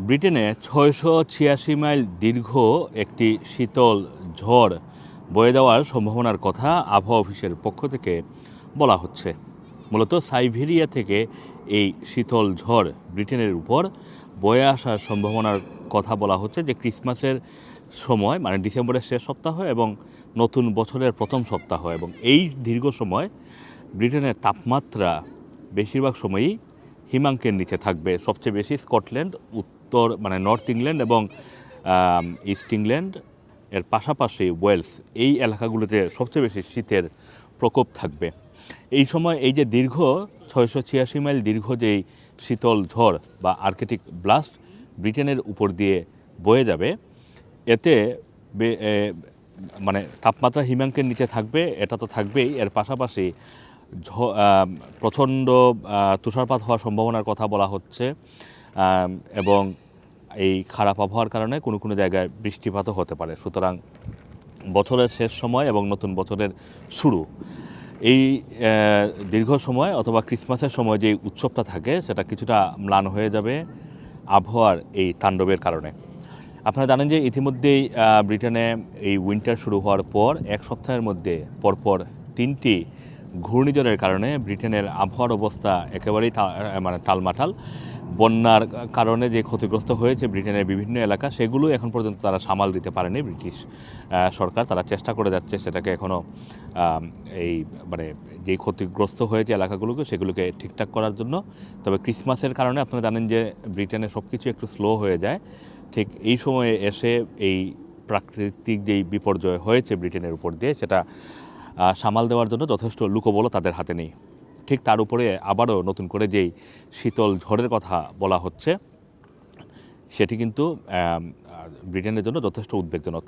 ব্রিটেনে ছয়শো ছিয়াশি মাইল দীর্ঘ একটি শীতল ঝড় বয়ে যাওয়ার সম্ভাবনার কথা আবহাওয়া অফিসের পক্ষ থেকে বলা হচ্ছে। মূলত সাইভেরিয়া থেকে এই শীতল ঝড় ব্রিটেনের উপর বয়ে আসার সম্ভাবনার কথা বলা হচ্ছে যে ক্রিসমাসের সময় মানে ডিসেম্বরের শেষ সপ্তাহ এবং নতুন বছরের প্রথম সপ্তাহ এবং এই দীর্ঘ সময় ব্রিটেনের তাপমাত্রা বেশিরভাগ সময়ই হিমাঙ্কের নিচে থাকবে। সবচেয়ে বেশি স্কটল্যান্ড উত্তর মানে নর্থ ইংল্যান্ড এবং ইস্ট ইংল্যান্ড এর পাশাপাশি ওয়েলস এই এলাকাগুলোতে সবচেয়ে বেশি শীতের প্রকোপ থাকবে। এই সময় এই যে দীর্ঘ, ছয়শো ছিয়াশি মাইল দীর্ঘ যেই শীতল ঝড় বা আর্কেটিক ব্লাস্ট ব্রিটেনের উপর দিয়ে বয়ে যাবে, এতে মানে তাপমাত্রা হিমাঙ্কের নিচে থাকবে, এটা তো থাকবেই। এর পাশাপাশি প্রচণ্ড তুষারপাত হওয়ার সম্ভাবনার কথা বলা হচ্ছে এবং এই খারাপ আবহাওয়ার কারণে কোনো কোনো জায়গায় বৃষ্টিপাতও হতে পারে। সুতরাং বছরের শেষ সময় এবং নতুন বছরের শুরু। এই দীর্ঘ সময় অথবা ক্রিসমাসের সময় যে উৎসবটা থাকে, সেটা কিছুটা ম্লান হয়ে যাবে আবহাওয়ার এই তাণ্ডবের কারণে। আপনারা জানেন যে ইতিমধ্যেই ব্রিটেনে এই উইন্টার শুরু হওয়ার পর, এক সপ্তাহের মধ্যে পরপর তিনটি ঘূর্ণিঝড়ের কারণে ব্রিটেনের আবহাওয়ার অবস্থা একেবারেই মানে টালমাটাল। বন্যার কারণে যে ক্ষতিগ্রস্ত হয়েছে ব্রিটেনের বিভিন্ন এলাকা সেগুলো এখন পর্যন্ত তারা সামাল দিতে পারেনি ব্রিটিশ সরকার। তারা চেষ্টা করে যাচ্ছে সেটাকে এখনও এই মানে যে ক্ষতিগ্রস্ত হয়েছে এলাকাগুলোকে, সেগুলোকে ঠিকঠাক করার জন্য। তবে ক্রিসমাসের কারণে আপনারা জানেন যে ব্রিটেনে সব কিছু একটু স্লো হয়ে যায়। ঠিক এই সময়ে এসে এই প্রাকৃতিক যেই বিপর্যয় হয়েছে ব্রিটেনের উপর দিয়ে, সেটা সামাল দেওয়ার জন্য যথেষ্ট লুকোবলও তাদের হাতে নেই। ঠিক তার উপরে আবারও নতুন করে যেই শীতল ঝড়ের কথা বলা হচ্ছে, সেটি কিন্তু ব্রিটেনের জন্য যথেষ্ট উদ্বেগজনক।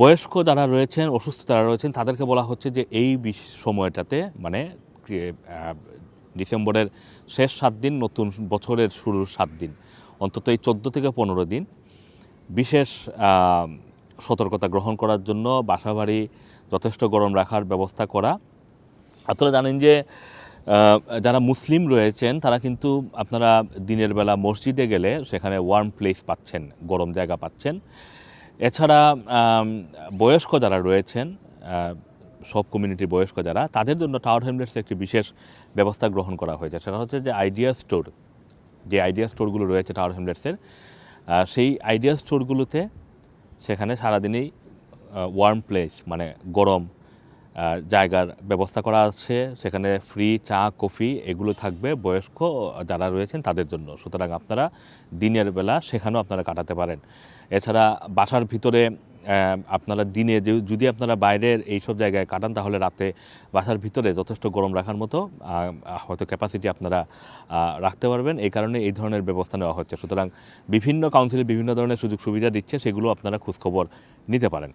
বয়স্ক যারা রয়েছেন, অসুস্থ যারা রয়েছেন, তাদেরকে বলা হচ্ছে যে এই সময়টাতে মানে ডিসেম্বরের শেষ সাত দিন, নতুন বছরের শুরুর সাত দিন, অন্তত এই চোদ্দ থেকে পনেরো দিন, বিশেষ সতর্কতা গ্রহণ করার জন্য বাসাবাড়ি, যথেষ্ট গরম রাখার ব্যবস্থা করা। আপনারা জানেন যে যারা মুসলিম রয়েছেন, তারা কিন্তু আপনারা দিনের বেলা মসজিদে গেলে সেখানে ওয়ার্ম প্লেস পাচ্ছেন, গরম জায়গা পাচ্ছেন। এছাড়া বয়স্ক যারা রয়েছেন সব কমিউনিটির বয়স্ক যারা, তাদের জন্য টাওয়ার হ্যামলেটস একটি বিশেষ ব্যবস্থা গ্রহণ করা হয়েছে। সেটা হচ্ছে যে আইডিয়া স্টোর যে আইডিয়া স্টোরগুলো রয়েছে টাওয়ার হ্যামলেটসের সেই আইডিয়া স্টোরগুলোতে সেখানে সারাদিনই ওয়ার্ম প্লেস মানে গরম জায়গার ব্যবস্থা করা আছে। সেখানে ফ্রি চা কফি এগুলো থাকবে। বয়স্ক যারা রয়েছেন তাদের জন্য। সুতরাং আপনারা দিনের বেলা সেখানেও আপনারা কাটাতে পারেন। এছাড়া বাসার ভিতরে আপনারা দিনে যদি আপনারা বাইরের এইসব জায়গায় কাটান, তাহলে রাতে বাসার ভিতরে যথেষ্ট গরম রাখার মতো হয়তো ক্যাপাসিটি আপনারা রাখতে পারবেন। এই কারণে এই ধরনের ব্যবস্থা নেওয়া হচ্ছে। সুতরাং বিভিন্ন কাউন্সিলে বিভিন্ন ধরনের সুযোগ সুবিধা দিচ্ছে, সেগুলো আপনারা খোঁজখবর নিতে পারেন।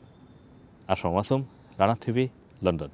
আসম আসম রানা টিভি। লন্ডন